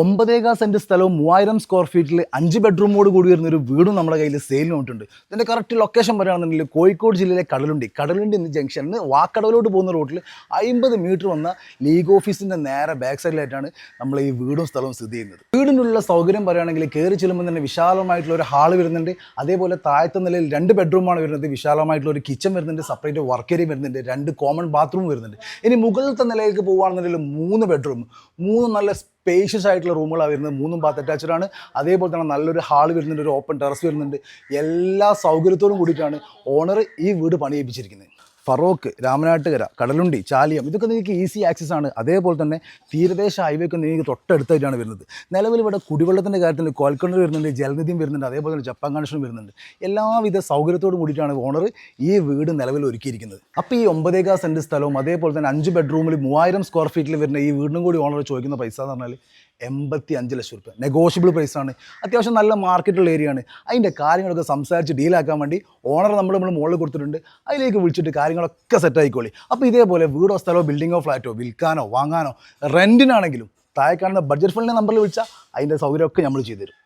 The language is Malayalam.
ഒമ്പതേകാ സെന്റ് സ്ഥലവും മൂവായിരം സ്ക്വയർ ഫീറ്റിൽ അഞ്ച് ബെഡ്റൂമോട് കൂടി വരുന്ന ഒരു വീടും നമ്മുടെ കയ്യിൽ സെയിലിന് വന്നിട്ടുണ്ട്. ഇതിന്റെ കറക്റ്റ് ലൊക്കേഷൻ പറയുകയാണെന്നുണ്ടെങ്കിൽ കോഴിക്കോട് ജില്ലയിലെ കടലുണ്ടി. കടലുണ്ടി എന്ന ജംഗ്ഷനിൽ വാക്കടവിലോട്ട് പോകുന്ന റോഡിൽ അമ്പത് മീറ്റർ വന്ന ലീഗ് ഓഫീസിന്റെ നേരെ ബാക്ക് സൈഡിലായിട്ടാണ് നമ്മൾ ഈ വീടും സ്ഥലവും സ്ഥിതി ചെയ്യുന്നത്. വീടിനുള്ള സൗകര്യം പറയുകയാണെങ്കിൽ കയറി ചെല്ലുമ്പോൾ തന്നെ വിശാലമായിട്ടുള്ള ഒരു ഹാൾ വരുന്നുണ്ട്. അതേപോലെ താഴത്തെ നിലയിൽ രണ്ട് ബെഡ്റൂമാണ് വരുന്നത്. വിശാലമായിട്ടുള്ള ഒരു കിച്ചൺ വരുന്നുണ്ട്. സെപ്പറേറ്റ് വർക്ക് ഏരിയ വരുന്നുണ്ട്. രണ്ട് കോമൺ ബാത്റൂം വരുന്നുണ്ട്. ഇനി മുകളിലത്തെ നിലയിലേക്ക് പോകുകയാണെന്നുണ്ടെങ്കിൽ മൂന്ന് ബെഡ്റൂം മൂന്ന് നല്ല സ്പേഷ്യസ് ആയിട്ടുള്ള റൂമുകളാണ് വരുന്നത്. മൂന്നും ബാത്ത് അറ്റാച്ച്ഡ് ആണ്. അതേപോലെ തന്നെ നല്ലൊരു ഹാൾ വരുന്നുണ്ട് ഒരു ഓപ്പൺ ടെറസ് വരുന്നുണ്ട്. എല്ലാ സൗകര്യത്തോടും കൂടിയിട്ടാണ് ഓണർ ഈ വീട് പണിയിപ്പിച്ചിരിക്കുന്നത് ഫറോക്ക് രാമനാട്ടുകര കടലുണ്ടി ചാലിയം ഇതൊക്കെ നിങ്ങൾക്ക് ഈസി ആക്സസ് ആണ്. അതേപോലെ തന്നെ തീരദേശ ഹൈവേക്ക് നിങ്ങൾക്ക് തൊട്ടടുത്തായിട്ടാണ് വരുന്നത്. നിലവിൽ ഇവിടെ കുടിവെള്ളത്തിന്റെ കാര്യത്തിൽ കോൽക്കണ്ണൂർ വരുന്നുണ്ട് ജലനിധിയും വരുന്നുണ്ട് അതേപോലെ തന്നെ ജപ്പാൻ കണക്ഷനും വരുന്നുണ്ട്. എല്ലാവിധ സൗകര്യത്തോടും കൂടിയിട്ടാണ് ഓണർ ഈ വീട് നിലവിൽ ഒരുക്കിയിരിക്കുന്നത്. അപ്പോൾ ഈ ഒമ്പതേകാ സെന്റ് സ്ഥലവും അതേപോലെ തന്നെ അഞ്ച് ബെഡ്റൂമിൽ മൂവായിരം സ്ക്വയർ ഫീറ്റിൽ വരുന്ന ഈ വീടിനും കൂടി ഓണർ ചോദിക്കുന്ന പൈസ എന്ന് പറഞ്ഞാൽ എൺപത്തി അഞ്ച് ലക്ഷം റുപ്യ. നെഗോഷ്യബിൾ ആണ്. അത്യാവശ്യം നല്ല മാർക്കറ്റുള്ള ഏരിയ ആണ്. അതിന്റെ കാര്യങ്ങളൊക്കെ സംസാരിച്ച് ഡീലാക്കാൻ വേണ്ടി ഓണർ നമ്മൾ നമ്മൾ മുകളിൽ കൊടുത്തിട്ടുണ്ട്. അതിലേക്ക് വിളിച്ചിട്ട് കാര്യങ്ങളൊക്കെ സെറ്റ് ആയിക്കോളി. അപ്പോൾ ഇതേപോലെ വീടോ സ്ഥലമോ ബിൽഡിങ്ങോ ഫ്ലാറ്റോ വിൽക്കാനോ വാങ്ങാനോ റെന്റിനാണെങ്കിലും താഴെ കാണുന്ന ബഡ്ജറ്റ് ഫണ്ടിന്റെ നമ്പറിൽ വിളിച്ചാൽ അതിന്റെ സൗകര്യമൊക്കെ നമ്മൾ ചെയ്തു തരും